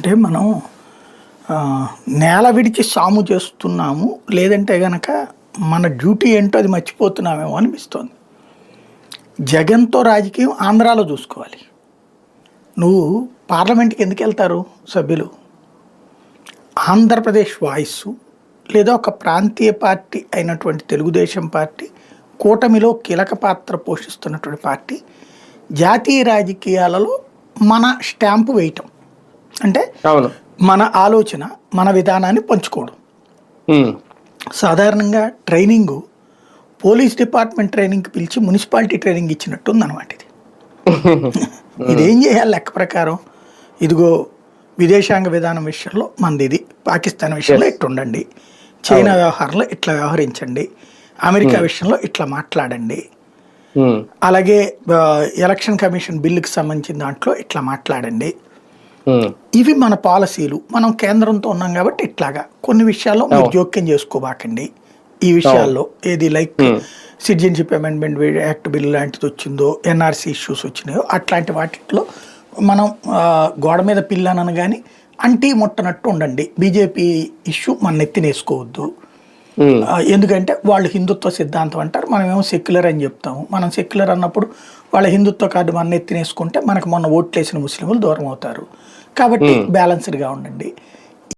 అంటే మనం నేల విడిచి సాము చేస్తున్నాము లేదంటే కనుక మన డ్యూటీ ఏంటో అది మర్చిపోతున్నామేమో అనిపిస్తోంది. జగన్తో రాజకీయం ఆంధ్రాలో చూసుకోవాలి. నువ్వు పార్లమెంట్కి ఎందుకు వెళ్తారు సభ్యులు? ఆంధ్రప్రదేశ్ వాయిస్ లేదా ఒక ప్రాంతీయ పార్టీ అయినటువంటి తెలుగుదేశం పార్టీ కూటమిలో కీలక పాత్ర పోషిస్తున్నటువంటి పార్టీ జాతీయ రాజకీయాలలో మన స్టాంపు వేయటం. అంటే మన ఆలోచన మన విధానాన్ని పంచుకోవడం. సాధారణంగా ట్రైనింగు పోలీస్ డిపార్ట్మెంట్ ట్రైనింగ్కి పిలిచి మున్సిపాలిటీ ట్రైనింగ్ ఇచ్చినట్టు ఉందన్నమాట ఇది. ఇదేం చేయాలి లెక్క ప్రకారం? ఇదిగో విదేశాంగ విధానం విషయంలో మనది ఇది. పాకిస్తాన్ విషయంలో ఇట్లా ఉండండి చైనా వ్యవహారంలో ఇట్లా వ్యవహరించండి. అమెరికా విషయంలో ఇట్లా మాట్లాడండి. ఉమ్. అలాగే ఎలక్షన్ కమిషన్ బిల్లుకి సంబంధించిన దాంట్లో ఇట్లా మాట్లాడండి. ఇవి మన పాలసీలు. మనం కేంద్రంతో ఉన్నాం కాబట్టి ఇట్లాగా. కొన్ని విషయాల్లో మీరు జోక్యం చేసుకోబాకండి. ఈ విషయాల్లో ఏది like citizenship amendment act bill లాంటిది వచ్చిందో ఎన్ఆర్సీ ఇష్యూస్ వచ్చినాయో అట్లాంటి వాటిలో మనం గోడ మీద పిల్లనను కానీ అంటీ ముట్టనట్టు ఉండండి. బీజేపీ ఇష్యూ మన నెత్తినేసుకోవద్దు ఎందుకంటే వాళ్ళు హిందుత్వ సిద్ధాంతం అంటారు. మనం ఏమో సెక్యులర్ అని చెప్తాము. మనం సెక్యులర్ అన్నప్పుడు వాళ్ళ హిందుత్వ కార్డు మన ఎత్తినేసుకుంటే మనకు మొన్న ఓట్లేసిన ముస్లింలు దూరం అవుతారు. కాబట్టి బ్యాలెన్స్డ్గా ఉండండి.